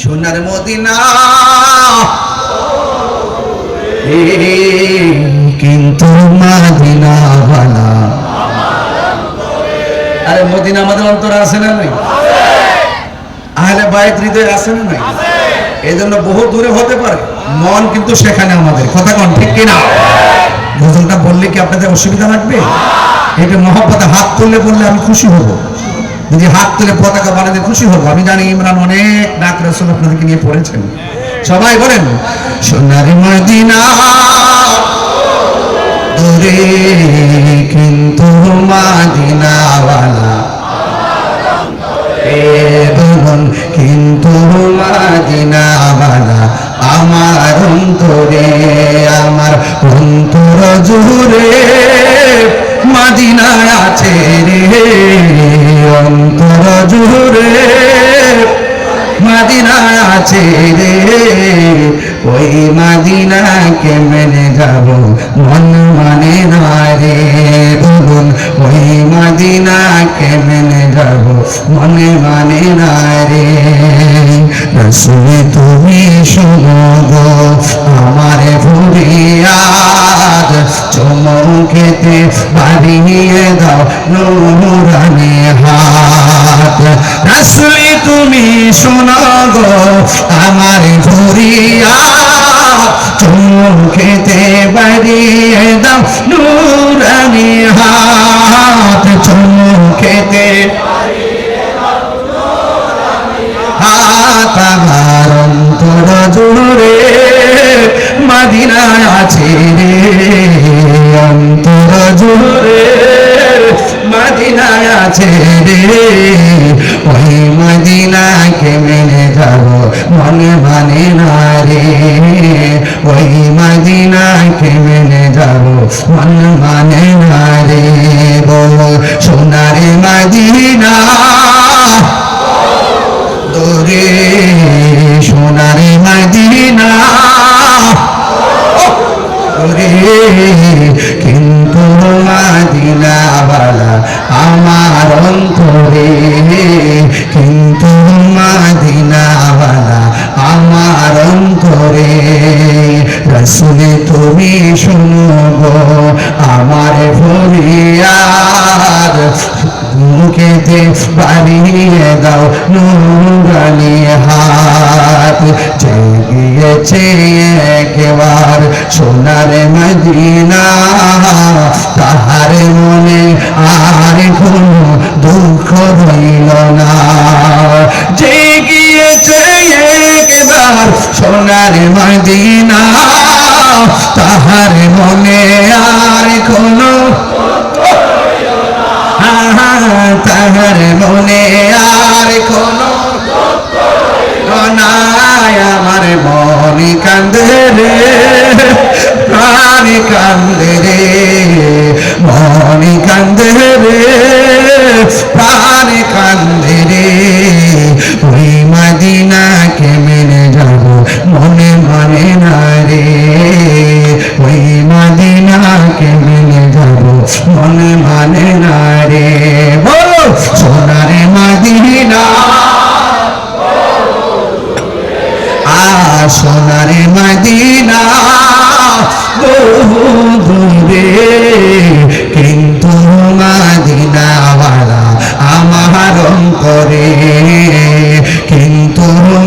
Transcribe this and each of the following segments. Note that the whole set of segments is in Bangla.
সোনার মদিনা। কিন্তু আরে মদিনা আমাদের অন্তরে আছে না নাই? আহলে বাইত হৃদয় আছে না নাই? এই জন্য বহু দূরে হতে পারে। মন কিন্তু সেখানে আমাদের। কথা কন, ঠিক কিনা? গজলটা বললে কি আপনাদের অসুবিধা লাগবে? এটা মহব্বতে হাত তুললে বললে আমি খুশি হব। যদি হাত তুলে পতাকা বানাতে খুশি হব। আমি জানি ইমরান অনেক ডাক রসুল আপনাদেরকে নিয়ে পড়েছেন। সবাই বলেন, সোনারি মদিনা দূরে, কিন্তু মাদিনাওয়ালা। বলুন কিন্তু মাদিনাওয়ালা। আমার অন্তরে, আমার অন্তর জুড়ে মাদিনা আছে রে। অন্তর জুড়ে মাদিনা আছে রে। ওই মাদিনাকে মেনে যাব মন মানে না রে। বলুন, ওই মাদিনাকে মেনে যাব মনে মানে না রে। রসুল তুমি শোনো হাত তুমি শোনো গো, আমার ভুরিয়াদ চমকেতে বাড়িয়ে দাও নুরানি হাত। চমকেতে হাত, আমার অন্তর জুড়ে। মাদিনা আছে রে। ওই মদিনাকে মেনে যাব, মনে মানে না রে। ওই মদিনাকে মেনে যাব, মন মানে না রে। বল সোনারে মদিনা। দূরে সোনারে মদিনা। দূরে কিন্তু আমার অন্তরে কিন্তু মাদিনাওয়ালা আমার অন্তরে রসুলে, তুমি শুনব আমার ফরিয়াদ। মুখেতে বাড়িয়ে দাও নুরানি হাত। জেগিয়েছে একবার সোনার মদিনা, তাহার মনে আর সোনার মদিনা, তাহার মনে আর কোনো তাহার মনে আর কোনো আমার মনি কান্দে রে, প্রাণী কান্দে রে, মনি কান্দে রে। মনে মানে না রে বলো, সোনারে মাদিনা। আ সোনারে মদিনা। বহু দূরে কিন্তু মদিনাওয়ালা আমার অন্তরে। কিন্তু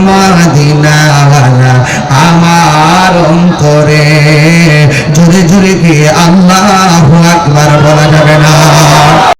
মদিনাওয়ালা আমার অন্তরে। জুড়ে জুড়ে কি আল্লাহ